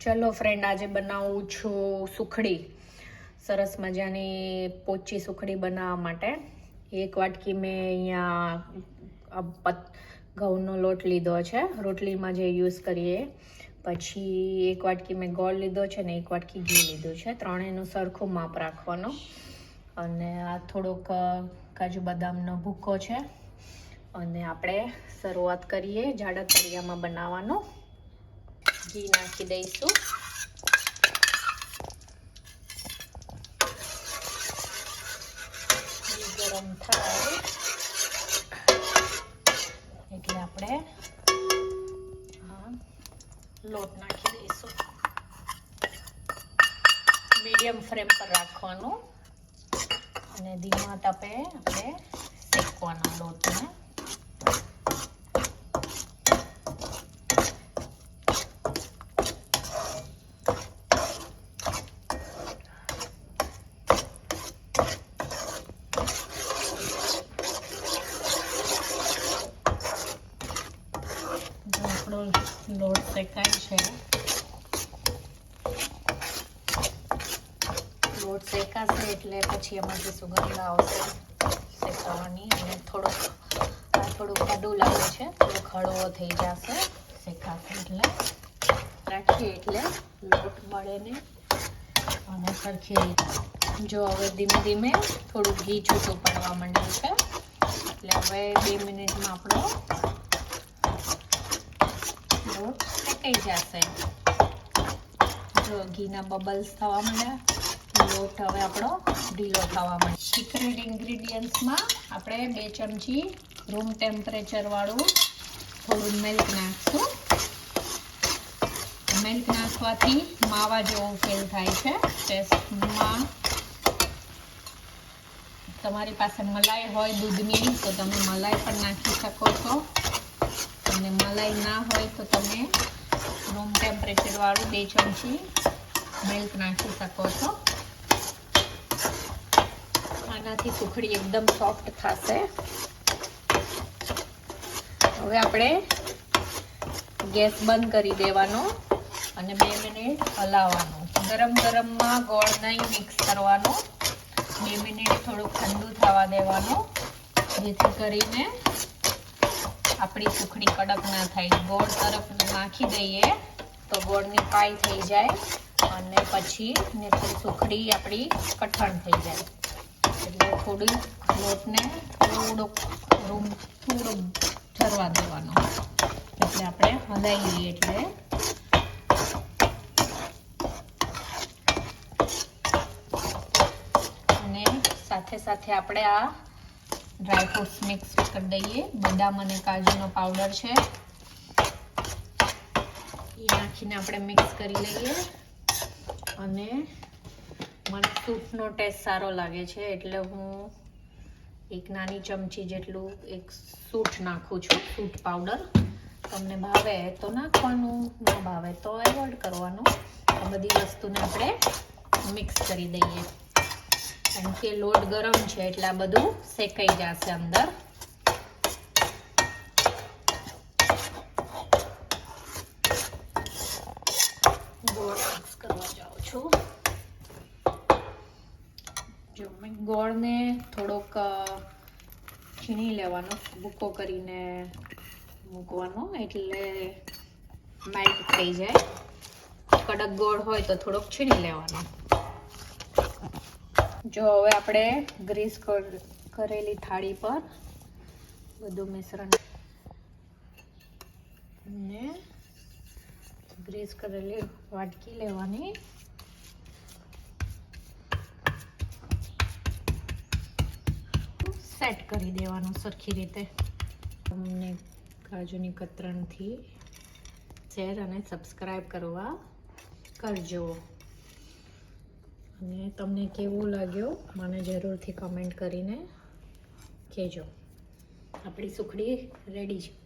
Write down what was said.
ચલો ફ્રેન્ડ આજે બનાવું છું સુખડી. સરસ મજાની પોચી સુખડી બનાવવા માટે. એક વાટકી મેં અહીંયા ઘઉંનો લોટ લીધો છે. રોટલીમાં જે યુઝ કરીએ, પછી એક વાટકી મેં ગોળ લીધો છે ને એક વાટકી ઘી લીધું છે. ત્રણેયનું સરખું માપ રાખવાનું. અને આ થોડોક કાજુ બદામનો ભૂકો છે. અને આપણે શરૂઆત કરીએ જાડા તળિયામાં બનાવવાનું. ઘી નાખી દઈશું ઘી ગરમ થાય એટલે આપણે લોટ નાખી દઈશું. મીડિયમ ફ્લેમ પર રાખવાનું. અને ધીમા તપે આપણે શેકવાના લોટને જો આપણો લોટ શેકાય છે. લોટ શેકાશે એટલે પછી એમાંથી સુગંધ આવશે શેકાવાની. અને થોડુંક, આ થોડુંક કડું લાગે છે, થોડો ખડવો થઈ જશે શેકાશે એટલે. રાખીએ એટલે લોટ મળે ને અને સરખી રીતે. જો હવે ધીમે ધીમે થોડુંક ઘી છૂટું પડવા માંડ્યું છે. એટલે હવે બે મિનિટમાં આપણો લોટ શેકાઈ જશે. જો ઘીના બબલ્સ થવા માંડ્યા. લોટ હવે આપણો ઢીલો થવા માંડ્યો. સિક્રેટ ઇન્ગ્રીડિયન્ટ્સમાં આપણે બે ચમચી રૂમ ટેમ્પરેચર વાળું થોડું મિલ્ક નાખશું. મિલ્ક નાખવાથી માવા જેવો ફીલ થાય છે. ટેસ્ટમાં તમારી પાસે મલાઈ હોય દૂધની, તો તમે મલાઈ પણ નાખી શકો છો. અને મલાઈ ના હોય તો તમે રૂમ ટેમ્પરેચર વાળું બે ચમચી મિલ્ક નાખી શકો છો. આનાથી સુખડી એકદમ સોફ્ટ થશે. હવે આપણે ગેસ બંધ કરી દેવાનો અને બે મિનિટ હલાવવાનું. ગરમ ગરમમાં ગોળ નહીં મિક્સ કરવાનો. બે મિનિટ થોડું ઠંડુ થવા દેવાનું. જેથી કરીને આપણી સુખડી કડક ના થાય. ગોળ તરફ નાખી દઈએ તો ગોળની પાઈ થઈ જાય અને પછી સુખડી આપણી કઠણ થઈ જાય. એટલે થોડી લોટને થોડોક રૂમ, થોડો ઠરવા દેવાનો. એટલે આપણે હલાવી લઈએ એટલે સાથે સાથે આપણે આ ડ્રાયફ્રૂટ્સ મિક્સ કરી દઈએ. બદામ અને કાજુનો પાવડર છે. એ નાખીને આપણે મિક્સ કરી લઈએ. અને મને સૂટનો ટેસ્ટ સારો લાગે છે, એટલે હું એક નાની ચમચી જેટલું એક સૂટ નાખું છું, સૂટ પાવડર તમને ભાવે તો નાખવાનું, ન ભાવે તો એવોઇડ કરવાનું. આ બધી વસ્તુને આપણે મિક્સ કરી દઈએ. કારણ કે લોટ ગરમ છે એટલે આ બધું શેકાઈ જશે અંદર. ગોળને થોડોક છીણી લેવાનો, ભૂકો કરીને મૂકવાનો, એટલે મેલ્ટ થઈ જાય. કડક ગોળ હોય તો થોડોક છીણી લેવાનો. જો હવે આપણે ગ્રીસ કરેલી થાળી પર બધું મિશ્રણ ને ગ્રીસ કરેલી વાટકી લેવાની. સેટ કરી દેવાનું સરખી રીતે. તમને કાજુની કતરણથી શેર અને સબસ્ક્રાઈબ કરવા કરજો. અને તમને કેવું લાગ્યો મને જરૂરથી કમેન્ટ કરીને કહેજો. આપણી સુખડી રેડી છે.